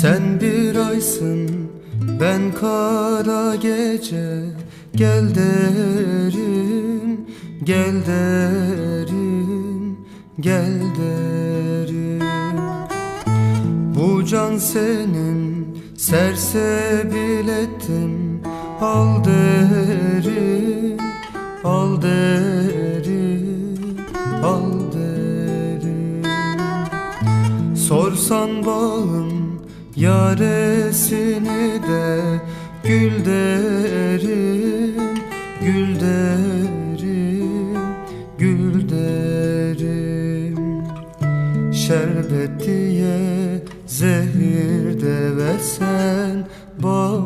Sen bir aysın ben kara gece. Gel derim gel derim gel derim Bu can senin sersebil ettim Al derim al derim al derim Sorsan bağın yaresini de Gül derim, gül derim, gül derim. Şerbet diye zehir de versen bal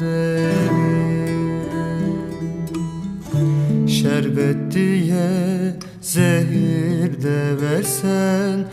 derim. Şerbet diye zehir de versen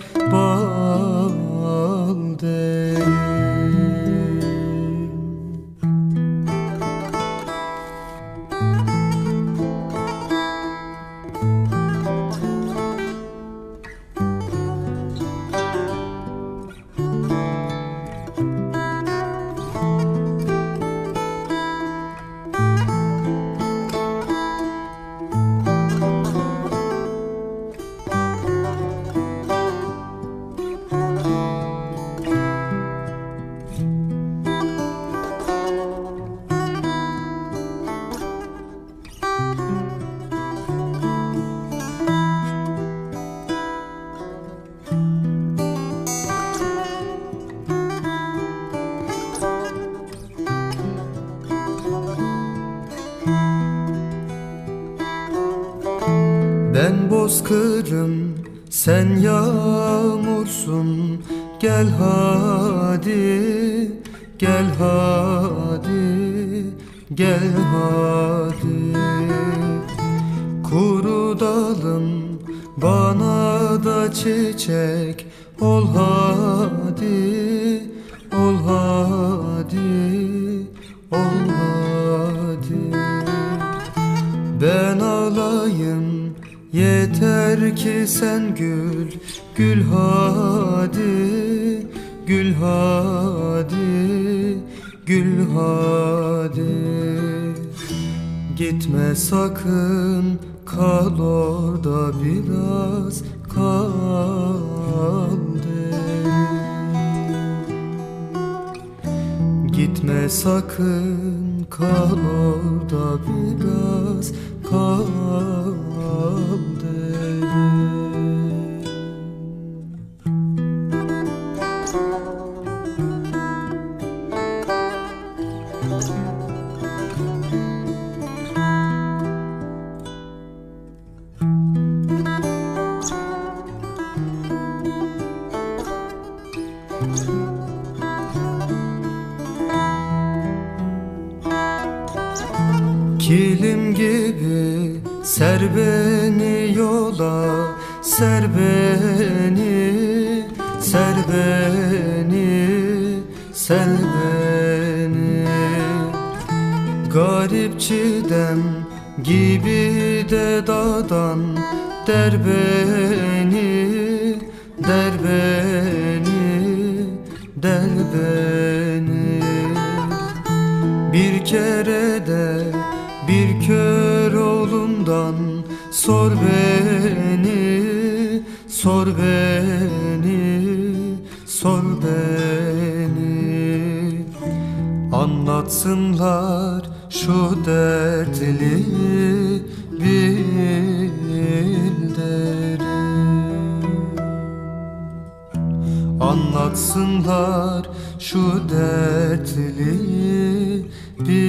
bozkırım sen yağmursun. Gel hadi gel hadi gel hadi. Kuru dalım bana da çiçek. Ol hadi ol hadi ol hadi. Ben alayım yeter ki sen gül Gül hadi gül hadi gül hadi. Gitme sakın kal orada biraz kal derim Gitme sakın kal orada biraz derim Kilim gibi ser beni yola Ser beni, ser beni, ser beni. Garip çiğdem gibi de dadan Der beni, der beni, der beni. Bir kere de bir kör oğlumdan Sor beni, sor beni, sor beni. Anlatsınlar şu dertli bir derim Anlatsınlar şu dertli bir